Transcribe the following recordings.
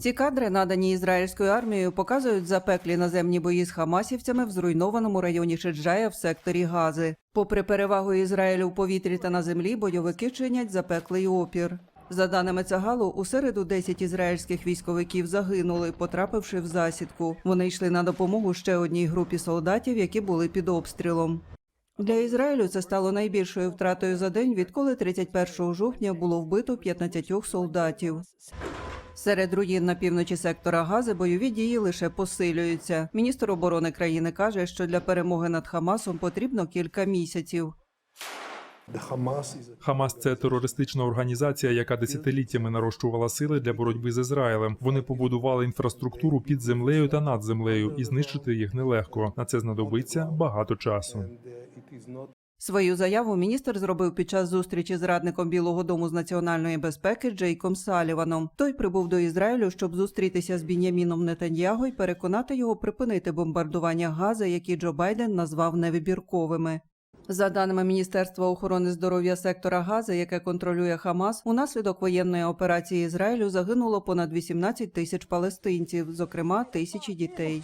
Ці кадри, надані ізраїльською армією, показують запеклі наземні бої з хамасівцями в зруйнованому районі Шеджая в секторі Гази. Попри перевагу Ізраїлю в повітрі та на землі, бойовики чинять запеклий опір. За даними Цагалу, у середу 10 ізраїльських військовиків загинули, потрапивши в засідку. Вони йшли на допомогу ще одній групі солдатів, які були під обстрілом. Для Ізраїлю це стало найбільшою втратою за день, відколи 31 жовтня було вбито 15 солдатів. Серед руїн на півночі сектора Гази бойові дії лише посилюються. Міністр оборони країни каже, що для перемоги над Хамасом потрібно кілька місяців. Хамас це терористична організація, яка десятиліттями нарощувала сили для боротьби з Ізраїлем. Вони побудували інфраструктуру під землею та над землею, і знищити їх нелегко. На це знадобиться багато часу. Свою заяву міністр зробив під час зустрічі з радником Білого Дому з національної безпеки Джейком Саліваном. Той прибув до Ізраїлю, щоб зустрітися з Біняміном Нетаньяго і переконати його припинити бомбардування Гази, які Джо Байден назвав невибірковими. За даними Міністерства охорони здоров'я сектора Гази, яке контролює Хамас, унаслідок воєнної операції Ізраїлю загинуло понад 18 тисяч палестинців, зокрема тисячі дітей.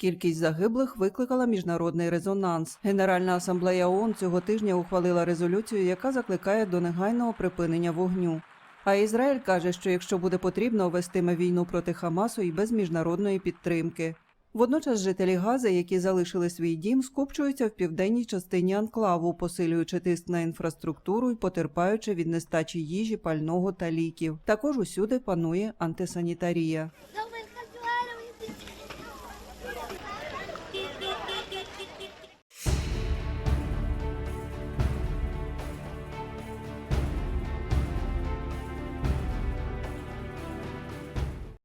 Кількість загиблих викликала міжнародний резонанс. Генеральна асамблея ООН цього тижня ухвалила резолюцію, яка закликає до негайного припинення вогню. А Ізраїль каже, що якщо буде потрібно, вестиме війну проти Хамасу і без міжнародної підтримки. Водночас жителі Гази, які залишили свій дім, скупчуються в південній частині анклаву, посилюючи тиск на інфраструктуру і потерпаючи від нестачі їжі, пального та ліків. Також усюди панує антисанітарія.